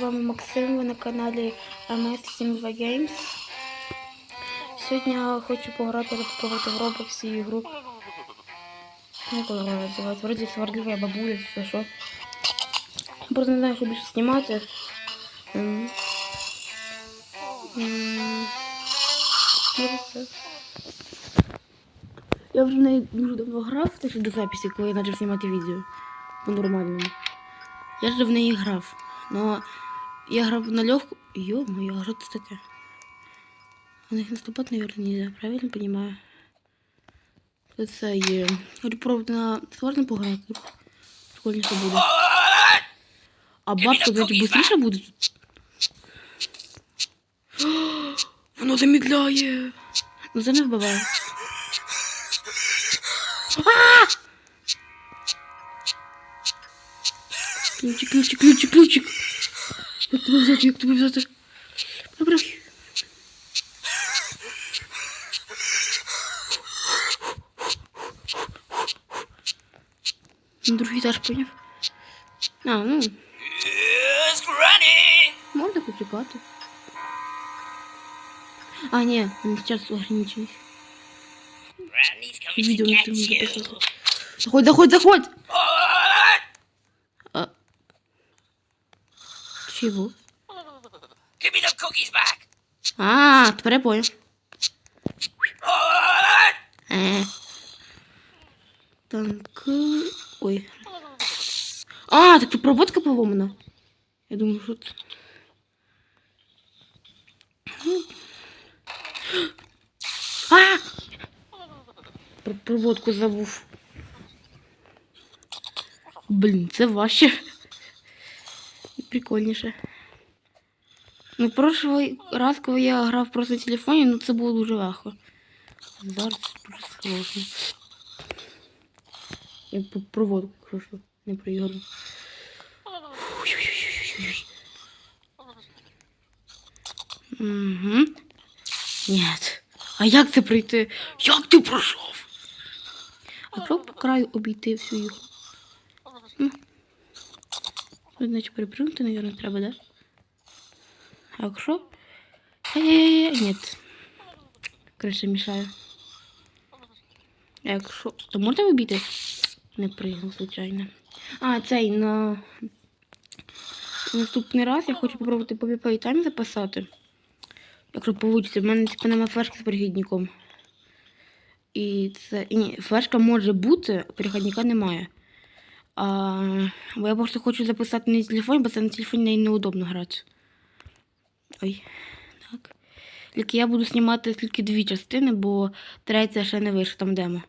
вами Максим, ви на каналі MS72 Games. Сьогодні я хочу пограти попробувати в Roblox ігру. Ну, як вона називається? Вроді сварлива бабуля, це що. Я просто не знаю, що більше знімати. Ем. Ем. Я вже в неї дуже давно грав, те, до записі, коли я почав знімати відео. По-нормальному. Я же в неї грав. Но я грав на легку. Ё-моё, а что это такое? На них наступать, наверное, нельзя, правильно понимаю? Це є. Хочу пробувати на сложно пограти. Прикольніше буде. А бабка, кстати, быстріше буде тут. Воно замедляє. Ну це не вбиває. А! Ключик, ключик, ключик, ключик. Як тебе взяти, як тебе взяти? Добре. На другий етаж поняв. А, ну, Yes, Granny! можна почекати. А, ні, він час ограничений. Granny's coming Відео to не get встигну you. записати. Заходь, заходь, заходь! Чого? Give me cookies back. А, тепер я понял. Е. Так. Ой. А, так тут проводка поломана. Я думаю, що. Ну. А! Про проводку забув. Блін, це важче. Прикольніше. Ну, прошлий раз, коли я грав просто на телефоні, ну це було дуже легко. Зараз дуже сложно. Я по проводку хорошо, не проіграю. Угу. Нет. А як це пройти? Як ти пройшов? А по краю обійти всю їх? Значить, перепрыгнути, наверное, треба, да? А якщо? Ай-яй-яй, нет. Криша мішає. А якщо. То можна вибити? Не пригнув, звичайно. А, цей на наступний раз я хочу попробувати по VPI записати. Якщо вийде, в мене типу нема флешки з перехідником. І це. І ні, флешка може бути, а перехідника немає. А, бо я просто хочу записати на телефон, бо це на телефоні неудобно грати. Ой, так. Тільки я буду знімати тільки дві частини, бо третя ще не вийшла там демо.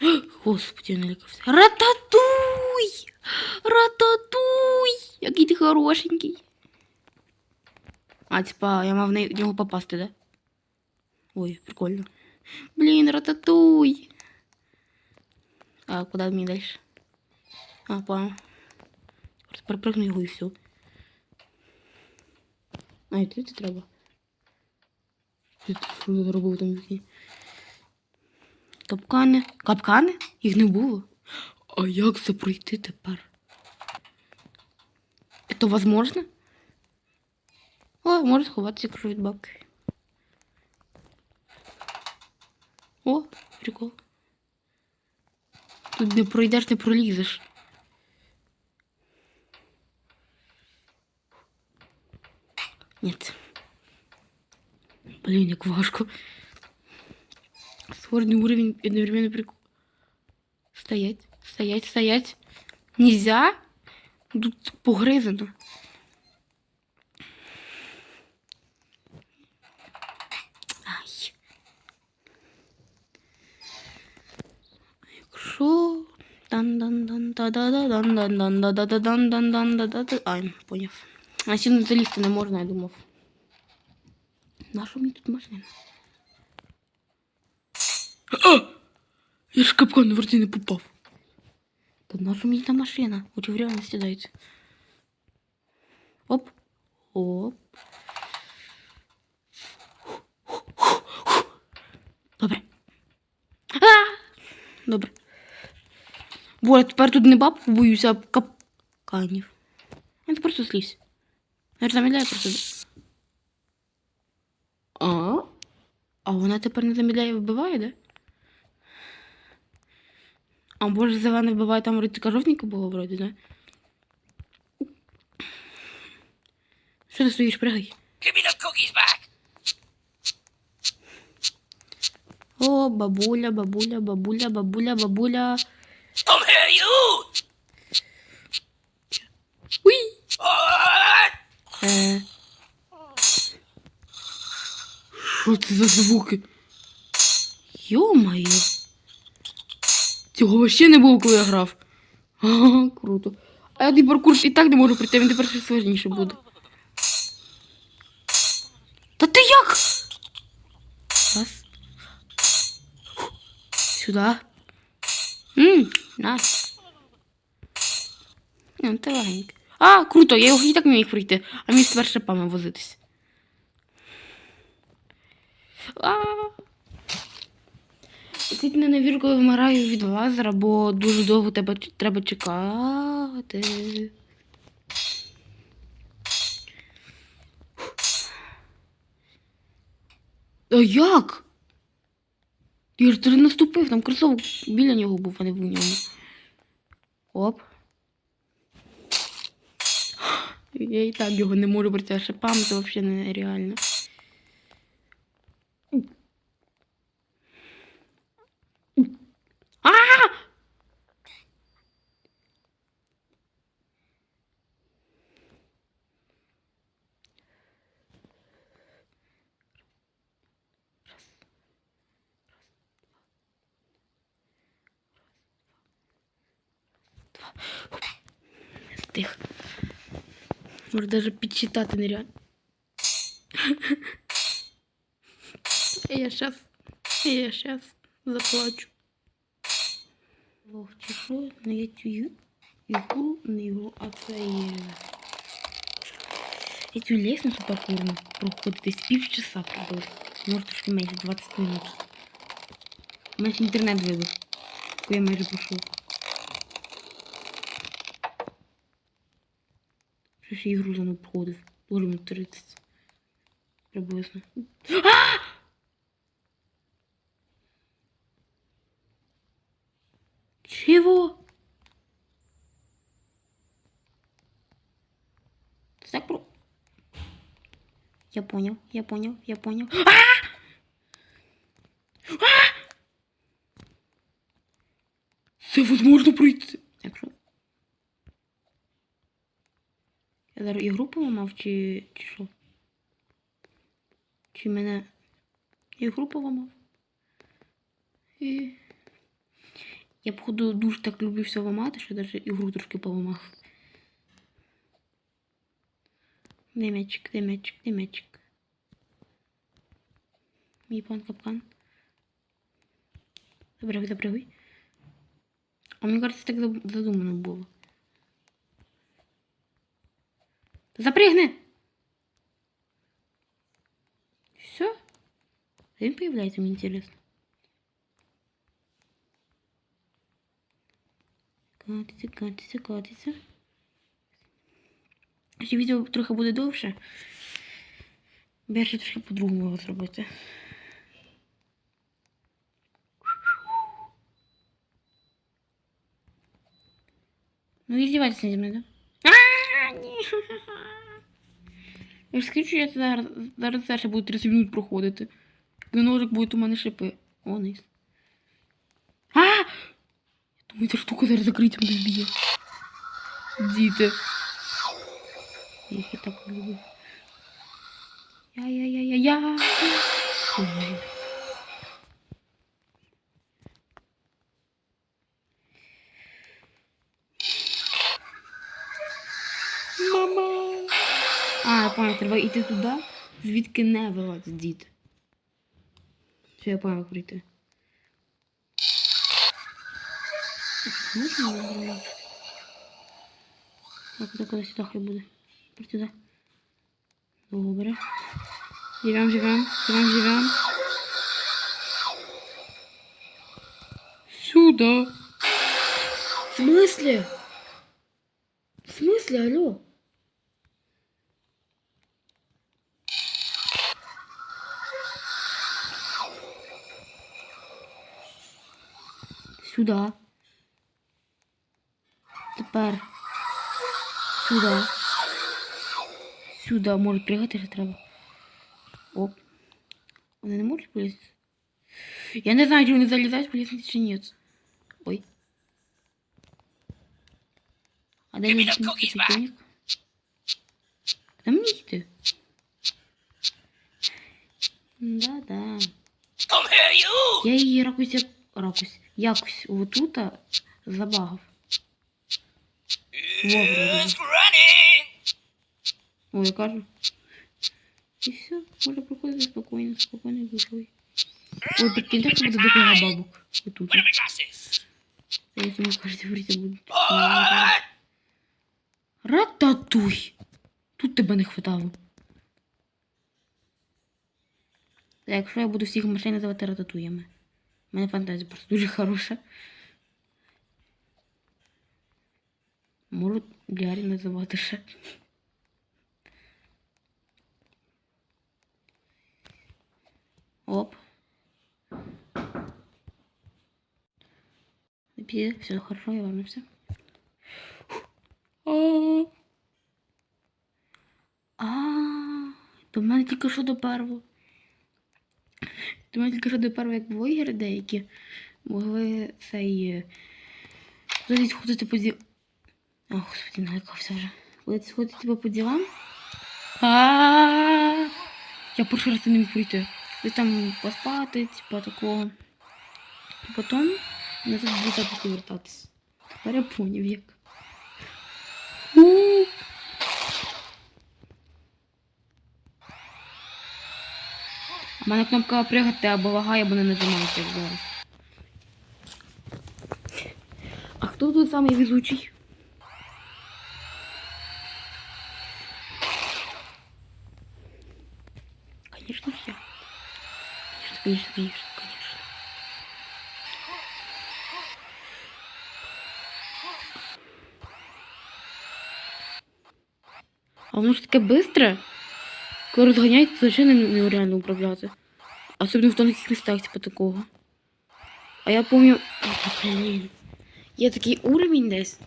Господи, я налякався. Рататуй! Рататуй! Який ти хорошенький. А, типа, я мав на нього попасти, да? Ой, прикольно. Блін, рататуй! А, куди мені далі? А, понял. Просто перепрыгну його і все. А, і тут треба. Ти робив там вікні? Капкани. Капкани? Їх не було. А як це пройти тепер? Это возможно? О, може сховатися, якщо бабки. О, прикол. Тут не пройдеш, не пролізеш. Нет. Блин, як важко. Сложный уровень одновременно прикол. Стоять, стоять, стоять. Нельзя? Тут погризано. дан дан да да да дан дан дан да да да дан дан дан да да да Ай, поняв. А сюди залізти не можна, я думав. Наша мені тут машина? А! Я ж капкан на вроді не попав. Та наша мені та машина? Очі в реальності дають. Оп. Оп. Добре. А! Добре. Бо я тепер тут не бабку боюся, а кап... Канів. Він просто слізь. Я ж замідляю просто. А? А вона тепер не замідляє і вбиває, да? А боже, зелене вбиває, там вроді така жовтенька була вроді, да? Що ти стоїш, пригай? О, бабуля, бабуля, бабуля, бабуля, бабуля. Come here, you. Ah! Е. Що це за звуки? Йо-моє. Цього вообще не було, коли я грав. Ага, круто. А я той паркур і так не можу пройти, він тепер ще сложніше буде. Та ти як? Раз. Сюди. Ммм, на. Ну, ти легенький. А, круто, я його і так не міг пройти, а міг тепер шипами возитись. А. Якось ненавіжу, коли вмираю від лазера, бо дуже довго тебе треба чекати. А як? Ж туди наступив, там кросовок біля нього був, а не в ньому. Оп. Я і так його не можу брати, а шипами це взагалі нереально. А! Стих. Може даже підчитати нереально. Я щас, я щас заплачу. Чи що, не я цю ю- ігру, не ігру, а це є. Я цю лестницю паркурну проходить десь півчаса приблизно. Може трошки менше, 20 минут. У мене інтернет вибив, коли я майже пройшов. Що ж я ігру заново проходив? Може минут 30. Приблизно. А! Чего? Так про... Я понял, я понял, я понял. А! А! Це возможно пройти. Якщо... Я зараз ігру поламав, чи, чи що? Чи мене ігру поламав? І... Я, походу, дуже так люблю все ламати, що навіть ігру трошки поламав. Де м'ячик, де м'ячик, де м'ячик. Мій план капкан. Добре, добре. А мені кажется, так задумано було. Запригни! Все? Він появляється, мені інтересно. Катиться, катиться, катиться. Ще відео трохи буде довше. Я ще трохи по-другому його зробити. Ну, издевайтесь наді мною, да? Ні. Я ж скажу, що я зараз, зараз це ще буду 30 минут проходити. Коли ножик буде у мене шипи. О, найс. А! Я думаю, ця штука зараз закриття мене зб'є. Діти. Я їх і так люблю. Я-я-я-я-я. Ой. Мама. А, я понял, треба йти туди, звідки не вилазять діти. Все, я понял, прийти. Можна не зробити? Так, так, коли сюди хай буде. Про сюди. Добре. Живем, живем, живем, живем. Сюда. В смысле? В смысле, алло? Сюда. Тепер. Сюда. Сюда. Може пригати ще треба. Оп. Вони не можуть полізти? Я не знаю, чи вони залізають полізти чи ні. Ой. А де Give me мій the cookies back. світильник? Куди мені йти? Да-да. Come here, you! Я її якось, як- якось, отута забагав. Ой, я кажу. І все, може проходити спокійно, спокійно душою. Ой, прикиньте, що буде дофіга бабок. Отут. Я цьому кажуть, говорити буду. Рататуй! Тут тебе не хватало. Якщо я буду всіх машин називати рататуями. У мене фантазія просто дуже хороша. Можу Лярі називати ще. Оп. Піде, все хорошо, я вернувся. А, А, до мене тільки що доперло. До Мене тільки що доперло, як блогери деякі могли цей. е, ходити по ділам. О, господи, налякався вже. Ходить ходити типу, по ділам. А, Я перший раз не міг прийти. Десь там поспати, типа такого. І потім назад буде повертатися. Тепер я поняв, як. У. Мене кнопка пригати або лагає, або не нажимається як зараз. А хто тут самий везучий? Конечно я. Конечно, конечно, конечно. А воно ж таке бистре. Коли розганяється, то взагалі нереально управляти. Особливо в тонких містах, типу такого. А я пам'ятаю. Блін. Є такий уровень десь,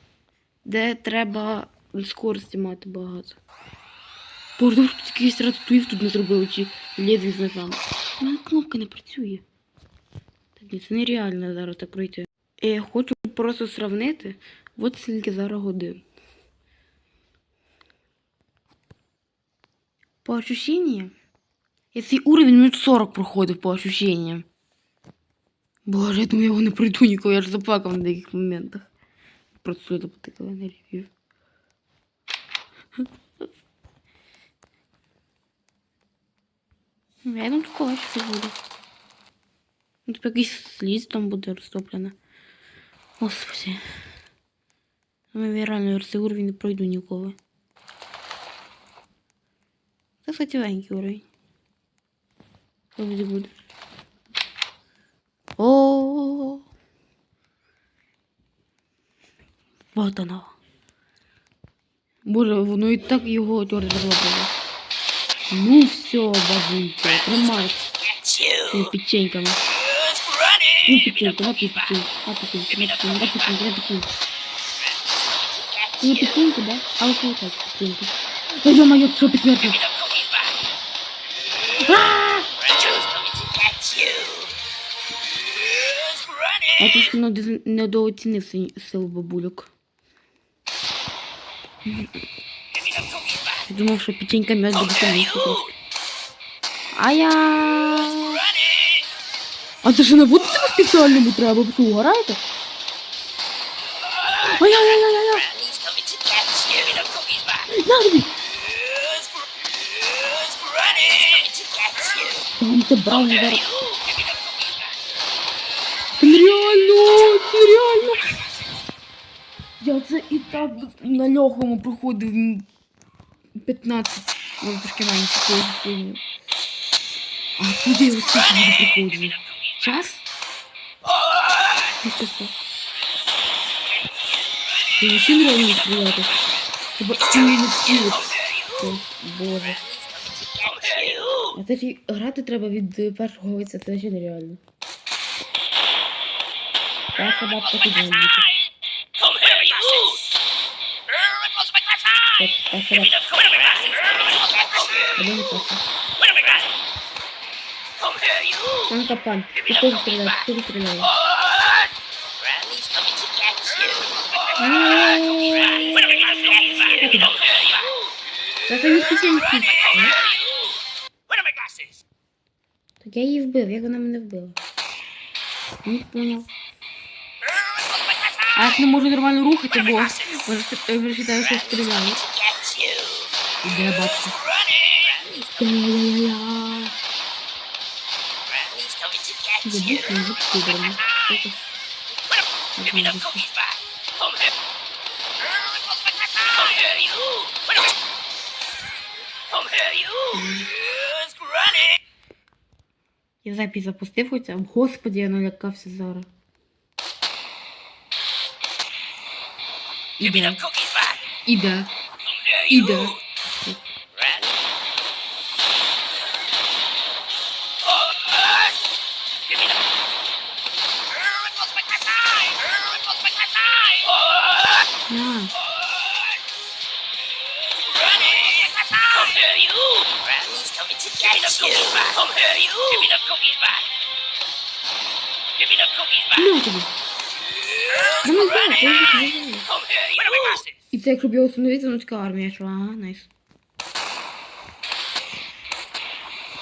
де треба скорості мати багато. Що тут якийсь рататуїв тут не зробили, чи лезві з ножами. У мене кнопка не працює. Та ні, це нереально зараз так пройти. Я хочу просто сравнити, от скільки зараз годин. По ощущениям, цей уровень минут 40 проходив по ощущениям. Боже, я думаю, я його не пройду ніколи, я ж заплакав на деяких моментах. Просто сюди потикала на ревів. Я думаю, тут легше буде. Ну, Тут якийсь сліз там буде розтоплено. Господи. Ну, я реально цей уровень не пройду ніколи. Це, кстати, легенький уровень. Що буде буде? О. Вот оно. Боже, воно і так його твердо зробило. Ну все, бабулька, тримай Get цими you! печеньками. Who's Ну, running? печенька, на печеньку, на печеньку, на печеньку, на печеньку, на печеньку. Ну, печеньку, да? А вот получать печеньку. Да ё-моё, что бессмертно? Я трошки недо- недооцінив си- силу бабульок. Give me the cookies back. Я думав, що печенька м'ясо Come буде here, сильніше you! трошки. А я... Running! А це ж не буде тебе спеціальному треба, ви що, угораєте? Ай-яй-яй-яй-яй! Granny's coming to get you. Give back. Це нереально. Я це і так на легкому проходив 15, може трошки менше сильно. А туди я ось скільки буду приходити. Час? Oh! І часу. Ти ще нереально стріляти. Хіба чи не тіло? Боже. А це грати треба від першого лиця, це ще нереально. Glasses? Come here, you. Там капан. Glasses? Come here, you. Та це не спеціальний кіт. Так я її вбив, як вона мене вбила? Не поняв. А я ж не можу нормально рухати, бо вже вважаю, що стріляю. Іде бабка. Я запись запустив хоча. Господи, я налякався зараз. Give me the Іде. cookies back. I tak robiło to niewiedzoneczka armię szła, nice.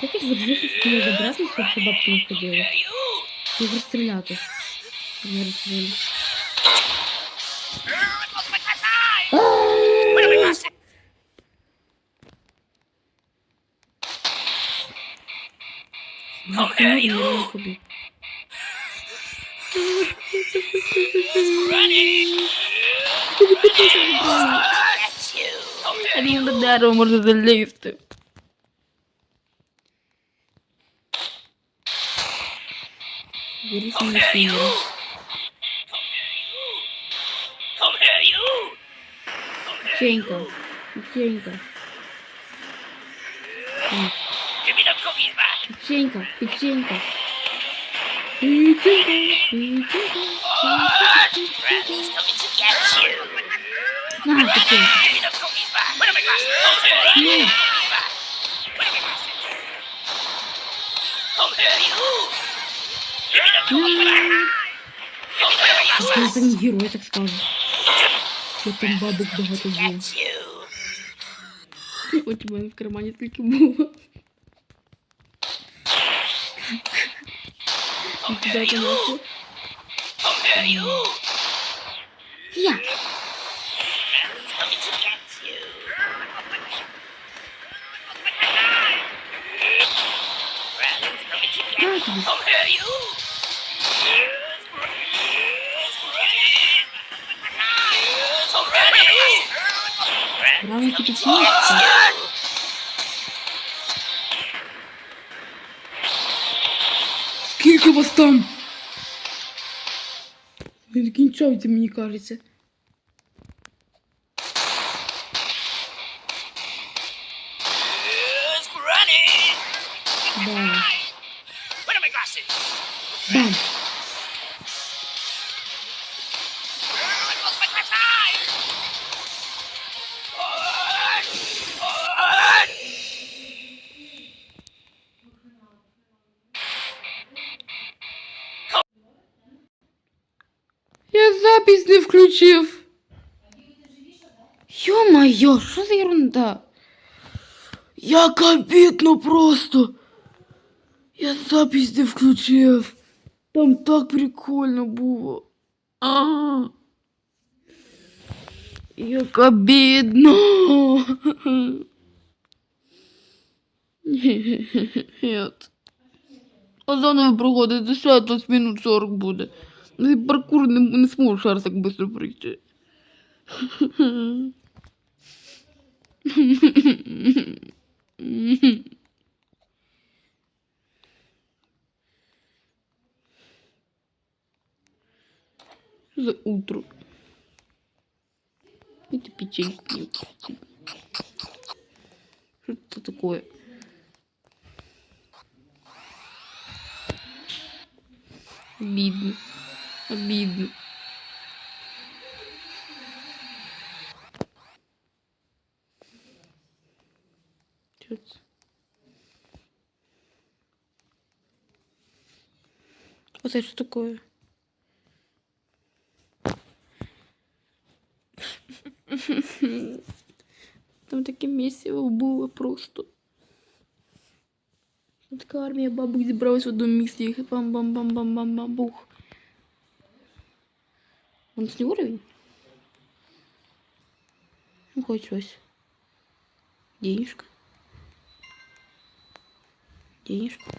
Jakieś wodnicy z tymi zabrazmi są chyba nie chodziły. Nie rozstrzelał to. Nie rozstrzelał. How dare you? Give me the cookies back. Give me the cookies back. На тобі. Ну, не знаю, я На, you. Ні. Це не герой, так скажу. Я там бабок багато було. От у мене в кармані скільки було. Güzelce nasıl? Ya. Gördünüz. Buranın gibi şey yaptı. Скільки вас там? Не кінчається, мені кажеться. Бам. Бам. Ё-моё, що за ерунда? Як обідно просто. Я запись не включив. Там так прикольно було. А. Як обідно. Нет. А заново проходить 10 минут 40 буде. Паркур не, не зараз так швидко пройти. За утро? Какую-то печеньку мне. Что это такое? Обидно. Обидно. Что это? Вот это что такое? Там таке місиво було просто. Там Така армія бабок зібралась в одному місці. Їх бам-бам-бам-бам-бам-бам-бух. Он не уровень? Ну, хоть щось. Денежка. Денежка.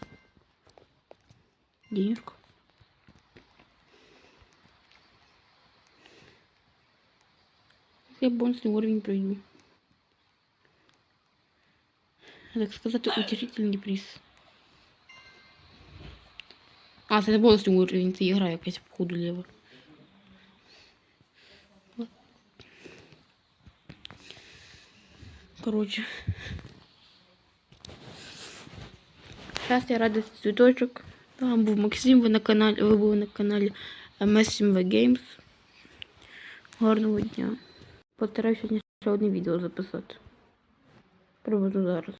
Денежка. Я бонусный уровень пройду. Так сказати, утішительний приз. А, це не бонусний уровень, це ігра якась походу ліва. Короче. Сейчас я радость цвіточок. Там був Максим, ви на каналі, ви були на каналі MS7V Games. Гарного дня. Постараюся сьогодні ще одне відео записати. Приведу зараз.